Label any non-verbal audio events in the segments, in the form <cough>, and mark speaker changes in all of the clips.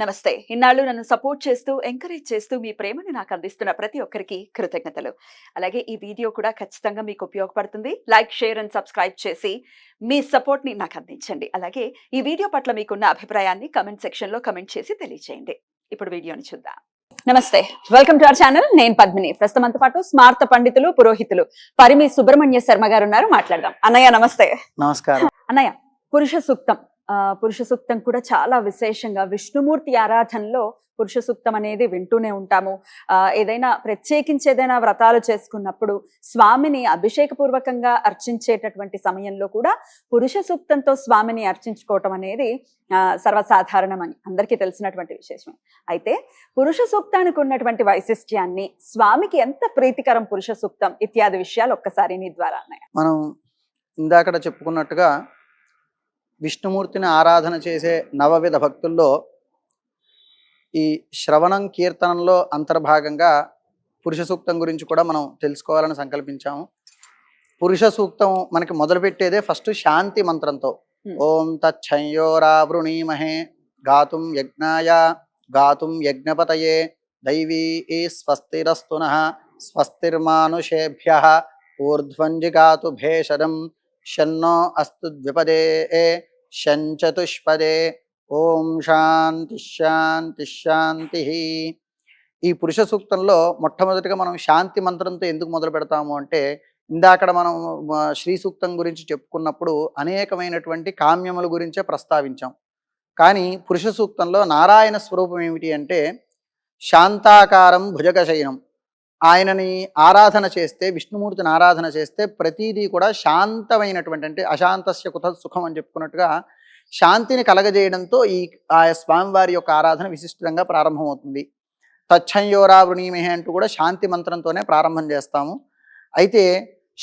Speaker 1: నమస్తే ఇన్నాళ్ళు నన్ను సపోర్ట్ చేస్తూ ఎంకరేజ్ చేస్తూ మీ ప్రేమను నాకు అందిస్తున్న ప్రతి ఒక్కరికి కృతజ్ఞతలు అలాగే ఈ వీడియో కూడా ఖచ్చితంగా మీకు ఉపయోగపడుతుంది లైక్ షేర్ అండ్ సబ్స్క్రైబ్ చేసి మీ సపోర్ట్ని నాకు అందించండి అలాగే ఈ వీడియో పట్ల మీకున్న అభిప్రాయాన్ని కమెంట్ సెక్షన్లో కమెంట్ చేసి తెలియజేయండి ఇప్పుడు వీడియోని చూద్దాం నమస్తే వెల్కమ్ టు అవర్ ఛానల్ నేను పద్మిని ప్రస్తుతం పాటు స్మార్త పండితులు పురోహితులు పరిమి సుబ్రహ్మణ్య శర్మ గారు ఉన్నారు మాట్లాడదాం అన్నయ్య నమస్తే నమస్కారం అన్నయ్య పురుష సూక్తం పురుష సూక్తం కూడా చాలా విశేషంగా విష్ణుమూర్తి ఆరాధనలో పురుష సూక్తం అనేది వింటూనే ఉంటాము ఏదైనా ప్రత్యేకించి ఏదైనా వ్రతాలు చేసుకున్నప్పుడు స్వామిని అభిషేకపూర్వకంగా అర్చించేటటువంటి సమయంలో కూడా పురుష సూక్తంతో స్వామిని అర్చించుకోవటం అనేది సర్వసాధారణమని అందరికీ తెలిసినటువంటి విశేషం అయితే పురుష సూక్తానికి ఉన్నటువంటి వైశిష్ట్యాన్ని స్వామికి ఎంత ప్రీతికరం పురుష సూక్తం ఇత్యాది విషయాలు ఒక్కసారి నీ ద్వారా
Speaker 2: మనం ఇందాక చెప్పుకున్నట్టుగా విష్ణుమూర్తిని ఆరాధన చేసే నవవిధ భక్తుల్లో ఈ శ్రవణం కీర్తనంలో అంతర్భాగంగా పురుష సూక్తం గురించి కూడా మనం తెలుసుకోవాలని సంకల్పించాము పురుష సూక్తం మనకి మొదలుపెట్టేదే ఫస్ట్ శాంతి మంత్రంతో ఓం తచ్చయోరావృణీమహే గాతుం యజ్ఞాయ గాతుం యజ్ఞపతయే దైవీ స్వస్తిరస్తున స్వస్తిర్మానుషేభ్య ఊర్ధ్వంజిగాతు భేషదం షన్నో అస్తు ద్విపదే షంచతుష్పదే ఓం శాంతి శాంతి శాంతి ఈ పురుష సూక్తంలో మొట్టమొదటిగా మనం శాంతి మంత్రంతో ఎందుకు మొదలు పెడతాము అంటే ఇందాకడ మనం శ్రీ సూక్తం గురించి చెప్పుకున్నప్పుడు అనేకమైనటువంటి కామ్యముల గురించే ప్రస్తావించాం కానీ పురుష సూక్తంలో నారాయణ స్వరూపం ఏమిటి అంటే శాంతాకారం భుజగశయనం ఆయనని ఆరాధన చేస్తే విష్ణుమూర్తిని ఆరాధన చేస్తే ప్రతీదీ కూడా శాంతమైనటువంటి అంటే అశాంతస్య కుత సుఖం అని చెప్పుకున్నట్టుగా శాంతిని కలగజేయడంతో ఈ ఆ స్వామివారి యొక్క ఆరాధన విశిష్టంగా ప్రారంభమవుతుంది తచ్చంయోరా వృణీమేహే అంటూ కూడా శాంతి మంత్రంతోనే ప్రారంభం చేస్తాము అయితే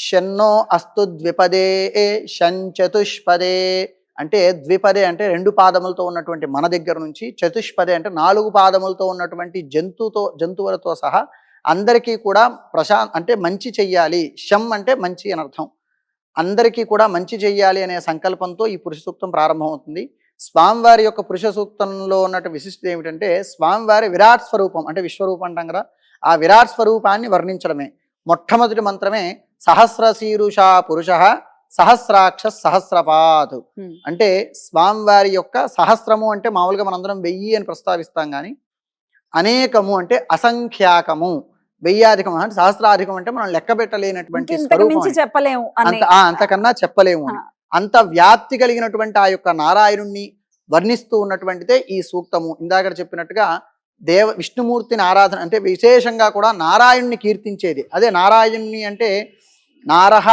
Speaker 2: షన్నో అస్తు ద్విపదే ఏ చతుష్పదే అంటే ద్విపదే అంటే రెండు పాదములతో ఉన్నటువంటి మన దగ్గర నుంచి చతుష్పదే అంటే నాలుగు పాదములతో ఉన్నటువంటి జంతుతో జంతువులతో సహా అందరికీ కూడా ప్రశా అంటే మంచి చెయ్యాలి శం అంటే మంచి అని అర్థం అందరికీ కూడా మంచి చెయ్యాలి అనే సంకల్పంతో ఈ పురుష సూక్తం ప్రారంభమవుతుంది స్వామివారి యొక్క పురుష సూక్తంలో ఉన్నట్టు విశిష్టత ఏమిటంటే స్వామివారి విరాట్ స్వరూపం అంటే విశ్వరూపం అంటాం కదా ఆ విరాట్ స్వరూపాన్ని వర్ణించడమే మొట్టమొదటి మంత్రమే సహస్రశీరుష పురుష సహస్రాక్ష సహస్రపాత్ అంటే స్వామివారి యొక్క సహస్రము అంటే మామూలుగా మనందరం వెయ్యి అని ప్రస్తావిస్తాం కానీ అనేకము అంటే అసంఖ్యాకము వెయ్యాధికం అంటే సహస్రాధికం అంటే మనం లెక్క పెట్టలేనటువంటి అంతకన్నా చెప్పలేము అని అంత వ్యాప్తి కలిగినటువంటి ఆ యొక్క నారాయణుణ్ణి వర్ణిస్తూ ఉన్నటువంటిదే ఈ సూక్తము ఇందాక చెప్పినట్టుగా దేవ విష్ణుమూర్తిని ఆరాధన అంటే విశేషంగా కూడా నారాయణుని కీర్తించేది అదే నారాయణుని అంటే నారహ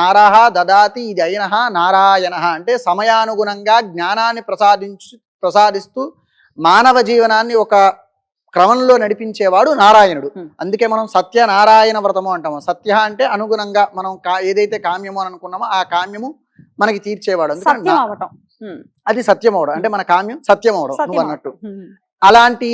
Speaker 2: నారహ దదాతి ఇది అయిన నారాయణ అంటే సమయానుగుణంగా జ్ఞానాన్ని ప్రసాదించు ప్రసాదిస్తూ మానవ జీవనాన్ని ఒక క్రమంలో నడిపించేవాడు నారాయణుడు అందుకే మనం సత్యనారాయణ వ్రతము అంటాము సత్య అంటే అనుగుణంగా మనం ఏదైతే కామ్యము అని అనుకున్నామో ఆ కామ్యము మనకి తీర్చేవాడు అది సత్యం అవడం అంటే మన కామ్యం సత్యం
Speaker 1: అవడం అన్నట్టు
Speaker 2: అలాంటి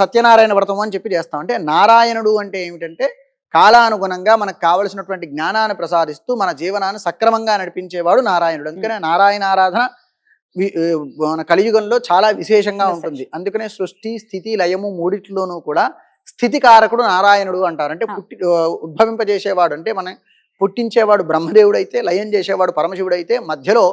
Speaker 2: సత్యనారాయణ వ్రతం అని చెప్పి చేస్తాం అంటే నారాయణుడు అంటే ఏమిటంటే కాలానుగుణంగా మనకు కావలసినటువంటి జ్ఞానాన్ని ప్రసాదిస్తూ మన జీవనాన్ని సక్రమంగా నడిపించేవాడు నారాయణుడు అందుకనే నారాయణ ఆరాధన మన కలియుగంలో చాలా విశేషంగా ఉంటుంది అందుకనే సృష్టి స్థితి లయము మూడిట్లోనూ కూడా స్థితి కారకుడు నారాయణుడు అంటారు అంటే పుట్టి ఉద్భవింపజేసేవాడు అంటే మన పుట్టించేవాడు బ్రహ్మదేవుడు అయితే లయం చేసేవాడు పరమశివుడు అయితే మధ్యలో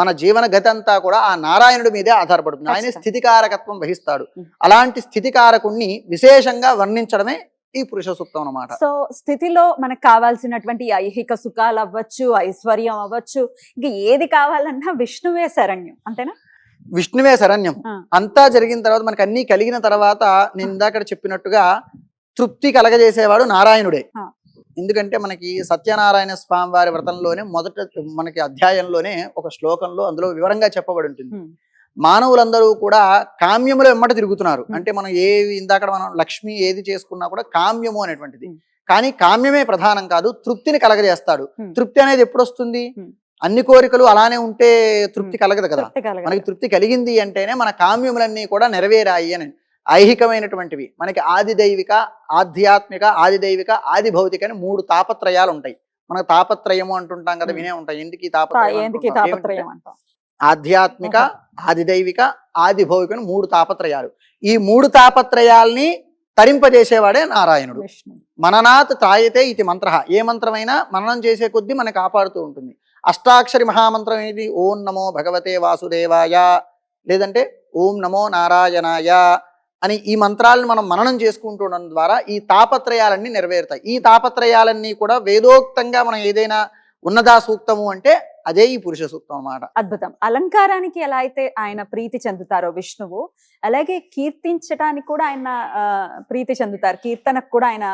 Speaker 2: మన జీవన గతి అంతా కూడా ఆ నారాయణుడి మీదే ఆధారపడుతుంది ఆయన స్థితికారకత్వం వహిస్తాడు అలాంటి స్థితికారకుణ్ణి విశేషంగా వర్ణించడమే ఈ పురుష సూక్తం అనమాట
Speaker 1: సో స్థితిలో మనకు కావాల్సినటువంటి ఐహిక సుఖాలు అవ్వచ్చు ఐశ్వర్యం అవ్వచ్చు ఇంకా ఏది కావాలన్నా విష్ణువే శరణ్యం అంతేనా
Speaker 2: విష్ణువే శరణ్యం అంతా జరిగిన తర్వాత మనకు అన్ని కలిగిన తర్వాత నేను ఇందాక చెప్పినట్టుగా తృప్తి కలగజేసేవాడు నారాయణుడే ఎందుకంటే మనకి సత్యనారాయణ స్వామి వారి వ్రతంలోనే మొదట మనకి అధ్యాయంలోనే ఒక శ్లోకంలో అందులో వివరంగా చెప్పబడి ఉంటుంది మానవులందరూ కూడా కామ్యములో వెంబట తిరుగుతున్నారు అంటే మనం ఏవి ఇందాక మనం లక్ష్మి ఏది చేసుకున్నా కూడా కామ్యము అనేటువంటిది కానీ కామ్యమే ప్రధానం కాదు తృప్తిని కలగజేస్తాడు తృప్తి అనేది ఎప్పుడు వస్తుంది అన్ని కోరికలు అలానే ఉంటే తృప్తి కలగదు కదా మనకి తృప్తి కలిగింది అంటేనే మన కామ్యములన్నీ కూడా నెరవేరాయి అని ఐహికమైనటువంటివి మనకి ఆది దైవిక ఆధ్యాత్మిక ఆది దైవిక ఆది భౌతిక అని మూడు తాపత్రయాలు ఉంటాయి మనకు తాపత్రయము అంటుంటాం కదా వినే ఉంటాయి ఎందుకు తాపత్రయం ఆధ్యాత్మిక ఆదిదైవిక ఆదిభౌవిక మూడు తాపత్రయాలు ఈ మూడు తాపత్రయాల్ని తరింపజేసేవాడే నారాయణుడు మననాత్ తాయతే ఇది మంత్ర ఏ మంత్రమైనా మననం చేసే కొద్దీ మన కాపాడుతూ ఉంటుంది అష్టాక్షరి మహామంత్రం ఏది ఓం నమో భగవతే వాసుదేవాయ లేదంటే ఓం నమో నారాయణాయ అని ఈ మంత్రాలను మనం మననం చేసుకుంటుండడం ద్వారా ఈ తాపత్రయాలన్నీ నెరవేరుతాయి ఈ తాపత్రయాలన్నీ కూడా వేదోక్తంగా మనం ఏదైనా ఉన్నదా సూక్తము అంటే అదే ఈ పురుష సూక్తం అన్నమాట
Speaker 1: అద్భుతం అలంకారానికి ఎలా అయితే ఆయన ప్రీతి చెందుతారో విష్ణువు అలాగే కీర్తించడానికి కూడా ఆయన ప్రీతి చెందుతారు కీర్తనకు కూడా ఆయన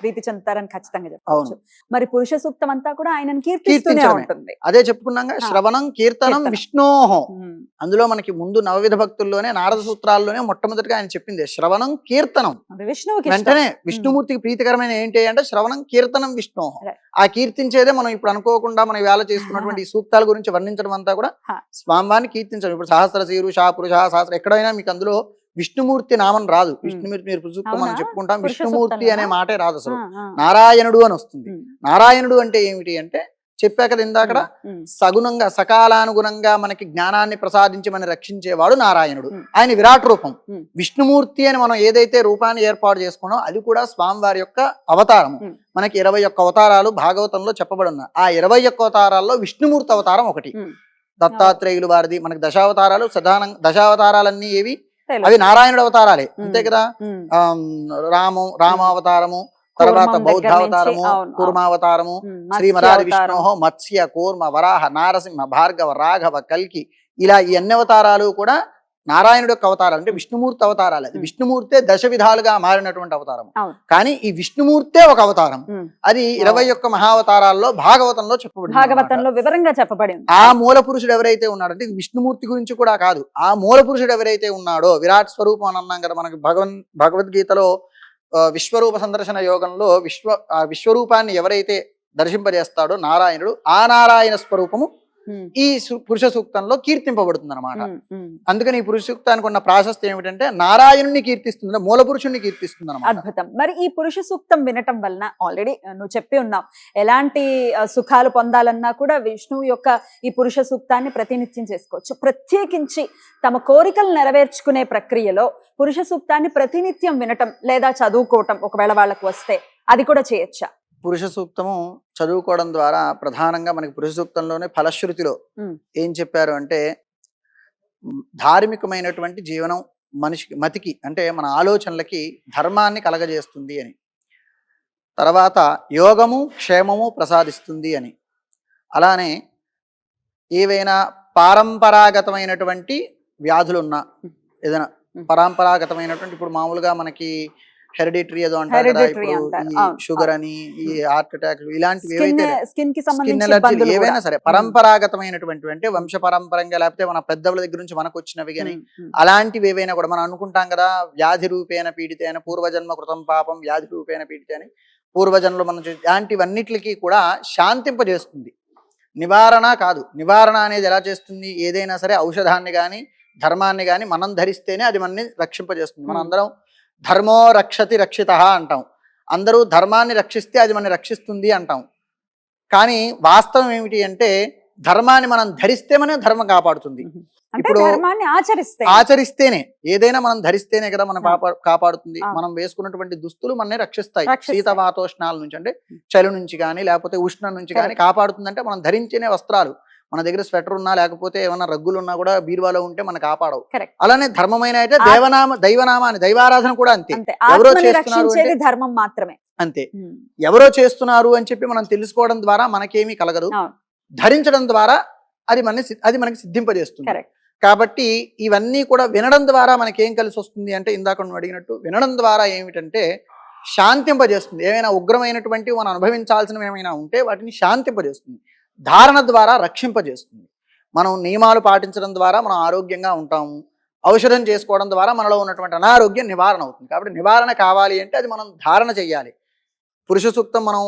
Speaker 1: ప్రీతి చెందుతారని ఖచ్చితంగా చెప్పవచ్చు మరి పురుష సూక్తం అంతా కూడా ఆయన కీర్తిస్తూనే ఉంటుంది
Speaker 2: అదే చెప్పుకున్నాక శ్రవణం కీర్తనం విష్ణోహం అందులో మనకి ముందు నవవిధ భక్తుల్లోనే నారద సూత్రాల్లోనే మొట్టమొదటిగా ఆయన చెప్పింది శ్రవణం కీర్తనం విష్ణువుకి వెంటనే విష్ణుమూర్తికి ప్రీతికరమైన ఏంటి అంటే శ్రవణం కీర్తనం విష్ణోహం ఆ కీర్తించేదే మనం ఇప్పుడు అనుకోకుండా మనం వేళ చేసుకున్నటువంటి ఈ సూక్తాల గురించి వర్ణించడం అంతా కూడా స్వామివారిని కీర్తించడం ఇప్పుడు సహస్ర శీరుష పురుష సహస్ర ఎక్కడైనా మీకు అందులో విష్ణుమూర్తి నామం రాదు విష్ణుమూర్తి మీరు సూక్తం అని చెప్పుకుంటాం విష్ణుమూర్తి అనే మాటే రాదు అసలు నారాయణుడు అని వస్తుంది నారాయణుడు అంటే ఏమిటి అంటే చెప్పా కదా ఇందాక సగుణంగా సకాలానుగుణంగా మనకి జ్ఞానాన్ని ప్రసాదించి మనం రక్షించేవాడు నారాయణుడు ఆయన విరాట్ రూపం విష్ణుమూర్తి అని మనం ఏదైతే రూపాన్ని ఏర్పాటు చేసుకున్నాం అది కూడా స్వామివారి యొక్క అవతారము మనకి ఇరవై ఒక్క అవతారాలు భాగవతంలో చెప్పబడి ఆ ఇరవై ఒక్క అవతారాల్లో విష్ణుమూర్తి అవతారం ఒకటి దత్తాత్రేయులు వారిది మనకి దశావతారాలు ప్రధాన దశావతారాలన్నీ ఏవి అవి నారాయణుడు అవతారాలే అంతే కదా రాము రామావతారము తర్వాత అవతారము కుర్మావతారము శ్రీమరారి విష్ణోహో మత్స్య కూర్మ వరాహ నారసింహ భార్గవ రాఘవ కల్కి ఇలా ఈ అన్ని అవతారాలు కూడా నారాయణుడు యొక్క అవతారాలు అంటే విష్ణుమూర్తి అవతారాలు అది విష్ణుమూర్తే దశ విధాలుగా మారినటువంటి అవతారం కానీ ఈ విష్ణుమూర్తే ఒక అవతారం అది ఇరవై ఒక్క మహావతారాల్లో భాగవతంలో చెప్పబడింది
Speaker 1: భాగవతంలో వివరంగా చెప్పబడింది
Speaker 2: ఆ మూల పురుషుడు ఎవరైతే ఉన్నాడు అంటే విష్ణుమూర్తి గురించి కూడా కాదు ఆ మూల పురుషుడు ఎవరైతే ఉన్నాడో విరాట్ స్వరూపం అని అన్నాం కదా మనకి భగవన్ భగవద్గీతలో విశ్వరూప సందర్శన యోగంలో విశ్వ విశ్వరూపాన్ని ఎవరైతే దర్శింపజేస్తాడో నారాయణుడు ఆ నారాయణ స్వరూపము ఈ పురుష సూక్తంలో కీర్తింపబడుతుంది అనమాట అందుకని ఈ పురుష సూక్తానికి ఉన్న ప్రాశస్త్యం ఏమిటంటే నారాయణుని కీర్తిస్తుంది మూల పురుషుని కీర్తిస్తుంది అనమాట
Speaker 1: అద్భుతం మరి ఈ పురుష సూక్తం వినటం వలన ఆల్రెడీ నువ్వు చెప్పి ఉన్నావు ఎలాంటి సుఖాలు పొందాలన్నా కూడా విష్ణువు యొక్క ఈ పురుష సూక్తాన్ని ప్రతినిత్యం చేసుకోవచ్చు ప్రత్యేకించి తమ కోరికలు నెరవేర్చుకునే ప్రక్రియలో పురుష సూక్తాన్ని ప్రతినిత్యం వినటం లేదా చదువుకోవటం ఒకవేళ వాళ్ళకు వస్తే అది కూడా చేయొచ్చా
Speaker 2: పురుష సూక్తము చదువుకోవడం ద్వారా ప్రధానంగా మనకి పురుష సూక్తంలోనే ఫలశ్రుతిలో ఏం చెప్పారు అంటే ధార్మికమైనటువంటి జీవనం మనిషికి మతికి అంటే మన ఆలోచనలకి ధర్మాన్ని కలగజేస్తుంది అని తర్వాత యోగము క్షేమము ప్రసాదిస్తుంది అని అలానే ఏవైనా పారంపరాగతమైనటువంటి వ్యాధులున్నా ఏదైనా పరంపరాగతమైనటువంటి ఇప్పుడు మామూలుగా మనకి హెరిడిటరీ ఏదో షుగర్ అని ఈ హార్ట్ అటాక్ ఇలాంటివి స్కిన్ కి సంబంధించి ఏవైనా సరే పరంపరాగతమైనటువంటి అంటే వంశ పరంపరంగా లేకపోతే మన పెద్ద దగ్గర నుంచి మనకు వచ్చినవి కానీ అలాంటివి ఏవైనా కూడా మనం అనుకుంటాం కదా వ్యాధి రూపేణ పీడితైన పూర్వజన్మ కృతం పాపం వ్యాధి రూపేణ అని పూర్వజన్మలు మనం ఇలాంటివన్నిటికీ కూడా శాంతింపజేస్తుంది నివారణ కాదు నివారణ అనేది ఎలా చేస్తుంది ఏదైనా సరే ఔషధాన్ని కానీ ధర్మాన్ని కానీ మనం ధరిస్తేనే అది మనల్ని రక్షింపజేస్తుంది మనం అందరం ధర్మో రక్షతి రక్షిత అంటాం అందరూ ధర్మాన్ని రక్షిస్తే అది మనం రక్షిస్తుంది అంటాం కానీ వాస్తవం ఏమిటి అంటే ధర్మాన్ని మనం ధరిస్తే మనం ధర్మం కాపాడుతుంది
Speaker 1: ఇప్పుడు ఆచరిస్తే
Speaker 2: ఆచరిస్తేనే ఏదైనా మనం ధరిస్తేనే కదా మనం కాపాడుతుంది మనం వేసుకున్నటువంటి దుస్తులు మనని రక్షిస్తాయి శీత వాతోష్ణాల నుంచి అంటే చలి నుంచి కానీ లేకపోతే ఉష్ణం నుంచి కానీ అంటే మనం ధరించేనే వస్త్రాలు మన దగ్గర స్వెటర్ ఉన్నా లేకపోతే ఏమైనా రగ్గులు ఉన్నా కూడా బీరువాలో ఉంటే మనకు కాపాడవు అలానే ధర్మమైన అయితే దేవనామ దైవనామాన్ని దైవారాధన కూడా అంతే
Speaker 1: ఎవరో చేస్తున్నారు ధర్మం మాత్రమే
Speaker 2: అంతే ఎవరో చేస్తున్నారు అని చెప్పి మనం తెలుసుకోవడం ద్వారా మనకేమీ కలగదు ధరించడం ద్వారా అది మన అది మనకి సిద్ధింపజేస్తుంది కాబట్టి ఇవన్నీ కూడా వినడం ద్వారా మనకేం కలిసి వస్తుంది అంటే ఇందాక నువ్వు అడిగినట్టు వినడం ద్వారా ఏమిటంటే శాంతింపజేస్తుంది ఏమైనా ఉగ్రమైనటువంటి మనం అనుభవించాల్సినవి ఏమైనా ఉంటే వాటిని శాంతింపజేస్తుంది ధారణ ద్వారా రక్షింపజేస్తుంది మనం నియమాలు పాటించడం ద్వారా మనం ఆరోగ్యంగా ఉంటాము ఔషధం చేసుకోవడం ద్వారా మనలో ఉన్నటువంటి అనారోగ్యం నివారణ అవుతుంది కాబట్టి నివారణ కావాలి అంటే అది మనం ధారణ చేయాలి పురుష సూక్తం మనం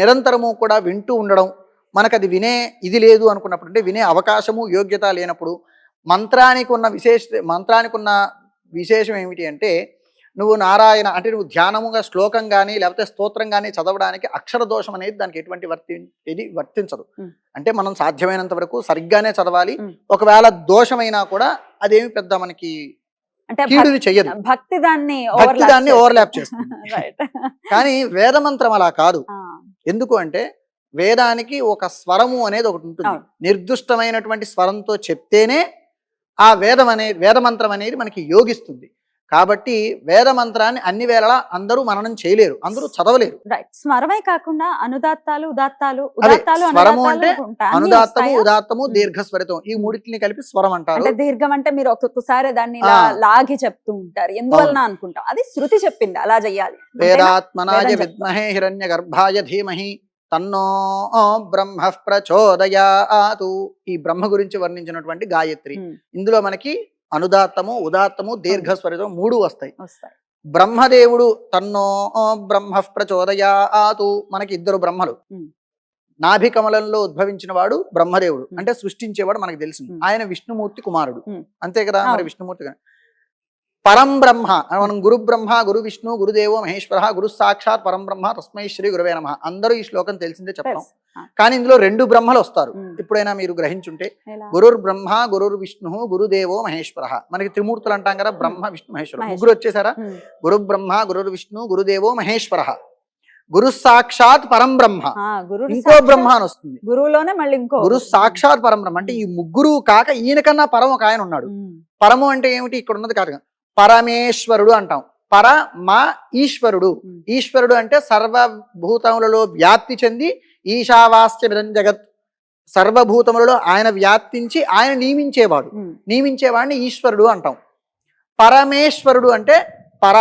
Speaker 2: నిరంతరము కూడా వింటూ ఉండడం మనకు అది వినే ఇది లేదు అనుకున్నప్పుడు అంటే వినే అవకాశము యోగ్యత లేనప్పుడు మంత్రానికి ఉన్న విశేష మంత్రానికి ఉన్న విశేషం ఏమిటి అంటే నువ్వు నారాయణ అంటే నువ్వు ధ్యానముగా శ్లోకం కానీ లేకపోతే స్తోత్రం కానీ చదవడానికి అక్షర దోషం అనేది దానికి ఎటువంటి వర్తి ఇది వర్తించదు అంటే మనం సాధ్యమైనంత వరకు సరిగ్గానే చదవాలి ఒకవేళ దోషమైనా కూడా అదేమి పెద్ద మనకి చేయదు దాన్ని దాన్ని ఓవర్లాప్ చేస్తుంది <laughs> కానీ వేదమంత్రం అలా కాదు ఎందుకు అంటే వేదానికి ఒక స్వరము అనేది ఒకటి ఉంటుంది నిర్దిష్టమైనటువంటి స్వరంతో చెప్తేనే ఆ వేదం అనే వేదమంత్రం అనేది మనకి యోగిస్తుంది కాబట్టి వేద మంత్రాన్ని అన్ని వేళలా అందరూ మననం చేయలేరు అందరూ చదవలేరు
Speaker 1: స్మరమే కాకుండా అనుదాత్తాలు ఉదాత్తాలు
Speaker 2: స్వరము అంటే అనుదాత్తము ఉదాత్తము దీర్ఘస్వరితం ఈ మూడింటిని కలిపి స్వరం అంటారు
Speaker 1: దీర్ఘం అంటే మీరు ఒక్కొక్కసారి దాన్ని లాగి చెప్తూ ఉంటారు ఎందువలన అనుకుంటాం అది శృతి చెప్పింది అలా చెయ్యాలి
Speaker 2: వేదాత్మనాయ విద్మహే హిరణ్య గర్భాయ ధీమహి తన్నో బ్రహ్మ ప్రచోదయా ఈ బ్రహ్మ గురించి వర్ణించినటువంటి గాయత్రి ఇందులో మనకి అనుదాత్తము ఉదాత్తము దీర్ఘస్వరితం మూడు వస్తాయి బ్రహ్మదేవుడు తన్నో బ్రహ్మ ప్రచోదయా ఆతు మనకి ఇద్దరు బ్రహ్మలు నాభికమలంలో ఉద్భవించిన వాడు బ్రహ్మదేవుడు అంటే సృష్టించేవాడు మనకు తెలిసింది ఆయన విష్ణుమూర్తి కుమారుడు అంతే కదా మరి విష్ణుమూర్తి పరం బ్రహ్మ మనం గురు బ్రహ్మ గురు విష్ణు గురుదేవో మహేశ్వర గురు సాక్షాత్ పరం బ్రహ్మ తస్మై శ్రీ గురువే నమ అందరూ ఈ శ్లోకం తెలిసిందే చెప్పడం కానీ ఇందులో రెండు బ్రహ్మలు వస్తారు ఎప్పుడైనా మీరు గ్రహించుంటే గురుర్ బ్రహ్మ గురుర్ విష్ణు గురుదేవో మహేశ్వర మనకి త్రిమూర్తులు అంటాం కదా బ్రహ్మ విష్ణు మహేశ్వర ముగ్గురు వచ్చేసారా గురు బ్రహ్మ గురుర్ విష్ణు గురుదేవో మహేశ్వర గురు సాక్షాత్ పరం బ్రహ్మ ఇంకో బ్రహ్మ అని వస్తుంది
Speaker 1: గురువులోనే మళ్ళీ ఇంకో
Speaker 2: గురు సాక్షాత్ పరం బ్రహ్మ అంటే ఈ ముగ్గురు కాక ఈయన కన్నా పరం ఒక ఆయన ఉన్నాడు పరము అంటే ఏమిటి ఇక్కడ ఉన్నది కాదు పరమేశ్వరుడు అంటాం పర మా ఈశ్వరుడు ఈశ్వరుడు అంటే సర్వభూతములలో వ్యాప్తి చెంది ఈశావాస్య జగత్ సర్వభూతములలో ఆయన వ్యాప్తించి ఆయన నియమించేవాడు నియమించేవాడిని ఈశ్వరుడు అంటాం పరమేశ్వరుడు అంటే పర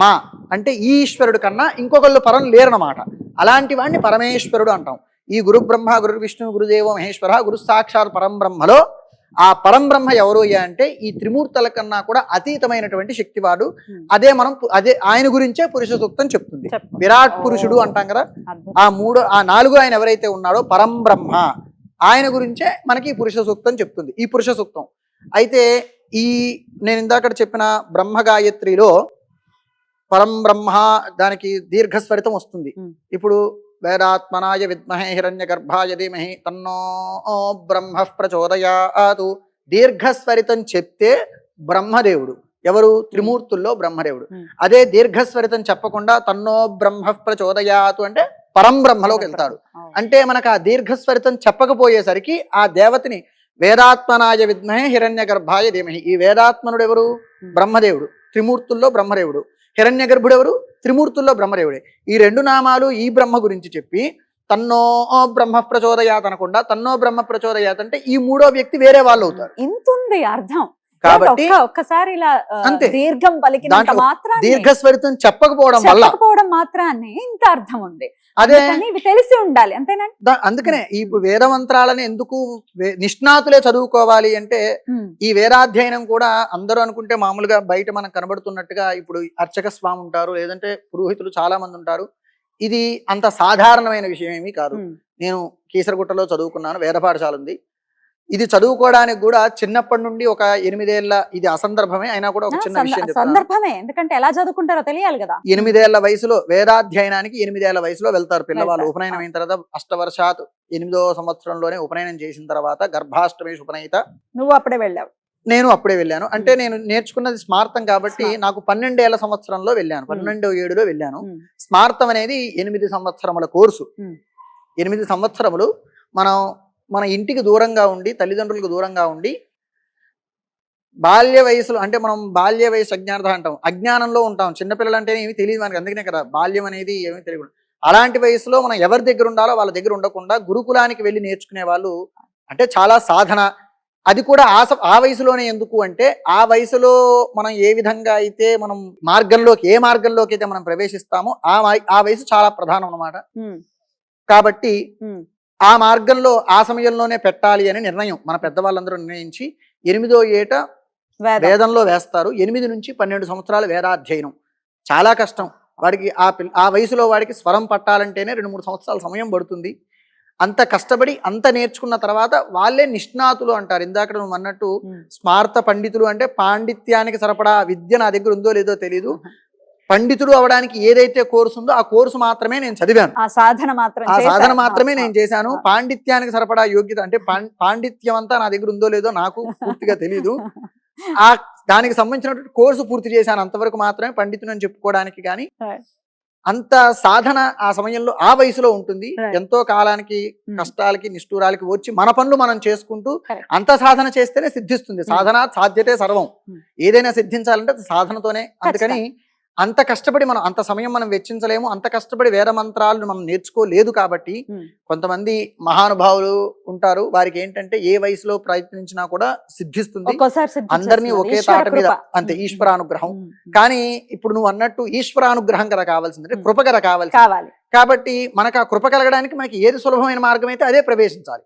Speaker 2: మా అంటే ఈశ్వరుడు కన్నా ఇంకొకళ్ళు పరం లేరనమాట అలాంటి వాడిని పరమేశ్వరుడు అంటాం ఈ గురు బ్రహ్మ గురు విష్ణు గురుదేవ మహేశ్వర గురు సాక్షాత్ పరం బ్రహ్మలో ఆ పరంబ్రహ్మ ఎవరు అంటే ఈ త్రిమూర్తుల కన్నా కూడా అతీతమైనటువంటి శక్తివాడు అదే మనం అదే ఆయన గురించే పురుష సూక్తం చెప్తుంది విరాట్ పురుషుడు అంటాం కదా ఆ మూడు ఆ నాలుగు ఆయన ఎవరైతే ఉన్నాడో పరంబ్రహ్మ ఆయన గురించే మనకి పురుష సూక్తం చెప్తుంది ఈ పురుష సూక్తం అయితే ఈ నేను ఇందాక చెప్పిన బ్రహ్మ గాయత్రిలో పరం బ్రహ్మ దానికి దీర్ఘస్వరితం వస్తుంది ఇప్పుడు వేదాత్మనాయ విద్మహే హిరణ్యగర్భాయ ధీమహి తన్నో బ్రహ్మ ప్రచోదయాదు దీర్ఘస్వరితం చెప్తే బ్రహ్మదేవుడు ఎవరు త్రిమూర్తుల్లో బ్రహ్మదేవుడు అదే దీర్ఘస్వరితం చెప్పకుండా తన్నో బ్రహ్మ ప్రచోదయాతు అంటే పరం బ్రహ్మలోకి వెళ్తాడు అంటే మనకు ఆ దీర్ఘస్వరితం చెప్పకపోయేసరికి ఆ దేవతని వేదాత్మనాయ విద్మహే హిరణ్య గర్భాయ ధీమహి ఈ వేదాత్మనుడు ఎవరు బ్రహ్మదేవుడు త్రిమూర్తుల్లో బ్రహ్మదేవుడు హిరణ్య గర్భుడెవరు త్రిమూర్తుల్లో బ్రహ్మదేవుడే ఈ రెండు నామాలు ఈ బ్రహ్మ గురించి చెప్పి తన్నో బ్రహ్మ ప్రచోదయాత్ అనకుండా తన్నో బ్రహ్మ ప్రచోదయాత్ అంటే ఈ మూడో వ్యక్తి వేరే వాళ్ళు అవుతారు
Speaker 1: ఇంతుంది అర్థం కాబట్టి ఒక్కసారి ఇలా దీర్ఘం పలికినంత మాత్రం
Speaker 2: దీర్ఘస్వరితం చెప్పకపోవడం
Speaker 1: వల్ల చెప్పకపోవడం ఇంత అర్థం ఉంది అదే తెలిసి ఉండాలి అంతేనండి
Speaker 2: అందుకనే ఈ వేదమంత్రాలను ఎందుకు నిష్ణాతులే చదువుకోవాలి అంటే ఈ వేదాధ్యయనం కూడా అందరూ అనుకుంటే మామూలుగా బయట మనం కనబడుతున్నట్టుగా ఇప్పుడు అర్చక స్వామి ఉంటారు లేదంటే పురోహితులు చాలా మంది ఉంటారు ఇది అంత సాధారణమైన విషయం ఏమీ కాదు నేను కీసరగుట్టలో చదువుకున్నాను వేద పాఠశాల ఉంది ఇది చదువుకోవడానికి కూడా చిన్నప్పటి నుండి ఒక ఎనిమిదేళ్ల ఇది అసందర్భమే అయినా కూడా ఒక చిన్న విషయం
Speaker 1: సందర్భమే ఎందుకంటే ఎలా చదువుకుంటారో తెలియాలి కదా
Speaker 2: ఎనిమిదేళ్ల వయసులో వేదాధ్యయనానికి ఎనిమిదేళ్ల వయసులో వెళ్తారు పిల్లవాళ్ళు ఉపనయనం అయిన తర్వాత అష్టవర్షాత్ ఎనిమిదో సంవత్సరంలోనే ఉపనయనం చేసిన తర్వాత గర్భాష్టమేష్ ఉపనయిత
Speaker 1: నువ్వు అప్పుడే వెళ్ళావు
Speaker 2: నేను అప్పుడే వెళ్ళాను అంటే నేను నేర్చుకున్నది స్మార్థం కాబట్టి నాకు పన్నెండేళ్ల సంవత్సరంలో వెళ్ళాను పన్నెండో ఏడులో వెళ్ళాను స్మార్థం అనేది ఎనిమిది సంవత్సరముల కోర్సు ఎనిమిది సంవత్సరములు మనం మన ఇంటికి దూరంగా ఉండి తల్లిదండ్రులకు దూరంగా ఉండి బాల్య వయసులో అంటే మనం బాల్య వయసు అజ్ఞానత అంటాం అజ్ఞానంలో ఉంటాం చిన్నపిల్లలు అంటే ఏమి తెలియదు మనకి అందుకనే కదా బాల్యం అనేది ఏమీ తెలియకుండా అలాంటి వయసులో మనం ఎవరి దగ్గర ఉండాలో వాళ్ళ దగ్గర ఉండకుండా గురుకులానికి వెళ్ళి నేర్చుకునే వాళ్ళు అంటే చాలా సాధన అది కూడా ఆ ఆ వయసులోనే ఎందుకు అంటే ఆ వయసులో మనం ఏ విధంగా అయితే మనం మార్గంలోకి ఏ మార్గంలోకి అయితే మనం ప్రవేశిస్తామో ఆ ఆ వయసు చాలా ప్రధానం అన్నమాట కాబట్టి ఆ మార్గంలో ఆ సమయంలోనే పెట్టాలి అని నిర్ణయం మన పెద్దవాళ్ళందరూ నిర్ణయించి ఎనిమిదో ఏట వేదంలో వేస్తారు ఎనిమిది నుంచి పన్నెండు సంవత్సరాలు వేదాధ్యయనం చాలా కష్టం వాడికి ఆ ఆ వయసులో వాడికి స్వరం పట్టాలంటేనే రెండు మూడు సంవత్సరాల సమయం పడుతుంది అంత కష్టపడి అంత నేర్చుకున్న తర్వాత వాళ్ళే నిష్ణాతులు అంటారు ఇందాక నువ్వు అన్నట్టు స్మార్త పండితులు అంటే పాండిత్యానికి సరపడా విద్య నా దగ్గర ఉందో లేదో తెలియదు పండితుడు అవడానికి ఏదైతే కోర్సు ఉందో ఆ కోర్సు మాత్రమే నేను చదివాను
Speaker 1: ఆ సాధన మాత్రం
Speaker 2: ఆ సాధన మాత్రమే నేను చేశాను పాండిత్యానికి సరిపడా యోగ్యత అంటే పాండిత్యం అంతా నా దగ్గర ఉందో లేదో నాకు పూర్తిగా తెలియదు <laughs> ఆ దానికి సంబంధించినటువంటి కోర్సు పూర్తి చేశాను అంతవరకు మాత్రమే పండితుని అని చెప్పుకోవడానికి కానీ అంత సాధన ఆ సమయంలో ఆ వయసులో ఉంటుంది ఎంతో కాలానికి hmm. కష్టాలకి నిష్ఠూరాలకి వచ్చి మన పనులు మనం చేసుకుంటూ అంత సాధన చేస్తేనే సిద్ధిస్తుంది hmm. సాధన సాధ్యతే సర్వం hmm. ఏదైనా సిద్ధించాలంటే సాధనతోనే అందుకని అంత కష్టపడి మనం అంత సమయం మనం వెచ్చించలేము అంత కష్టపడి వేద మంత్రాలను మనం నేర్చుకోలేదు కాబట్టి కొంతమంది మహానుభావులు ఉంటారు వారికి ఏంటంటే ఏ వయసులో ప్రయత్నించినా కూడా సిద్ధిస్తుంది అందరినీ ఒకే తాట మీద అంతే ఈశ్వరానుగ్రహం కానీ ఇప్పుడు నువ్వు అన్నట్టు ఈశ్వరానుగ్రహం కదా కావాల్సింది కృప కదా కావాలి కాబట్టి మనకు ఆ కృప కలగడానికి మనకి ఏది సులభమైన మార్గం అయితే అదే ప్రవేశించాలి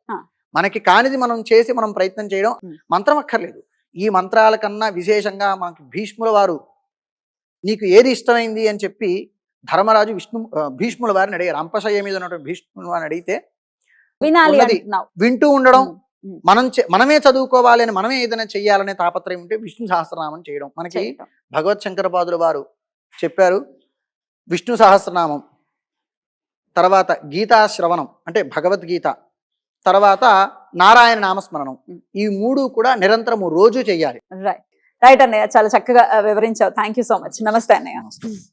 Speaker 2: మనకి కానిది మనం చేసి మనం ప్రయత్నం చేయడం మంత్రం అక్కర్లేదు ఈ మంత్రాల కన్నా విశేషంగా మనకి భీష్ముల వారు నీకు ఏది ఇష్టమైంది అని చెప్పి ధర్మరాజు విష్ణు భీష్ముల వారిని అడిగారు అంపశయ్య మీద ఉన్నటువంటి భీష్ముడు వారిని అడిగితే వినాలి వింటూ ఉండడం మనం మనమే చదువుకోవాలి అని మనమే ఏదైనా చేయాలనే తాపత్రయం ఉంటే విష్ణు సహస్రనామం చేయడం మనకి భగవత్ శంకరపాదుల వారు చెప్పారు విష్ణు సహస్రనామం తర్వాత గీతా శ్రవణం అంటే భగవద్గీత తర్వాత నారాయణ నామస్మరణం ఈ మూడు కూడా నిరంతరము రోజు చేయాలి
Speaker 1: రైట్ రైట్ అన్నయ్య చాలా చక్కగా వివరించావు థ్యాంక్ సో మచ్ నమస్తే అన్నయ్య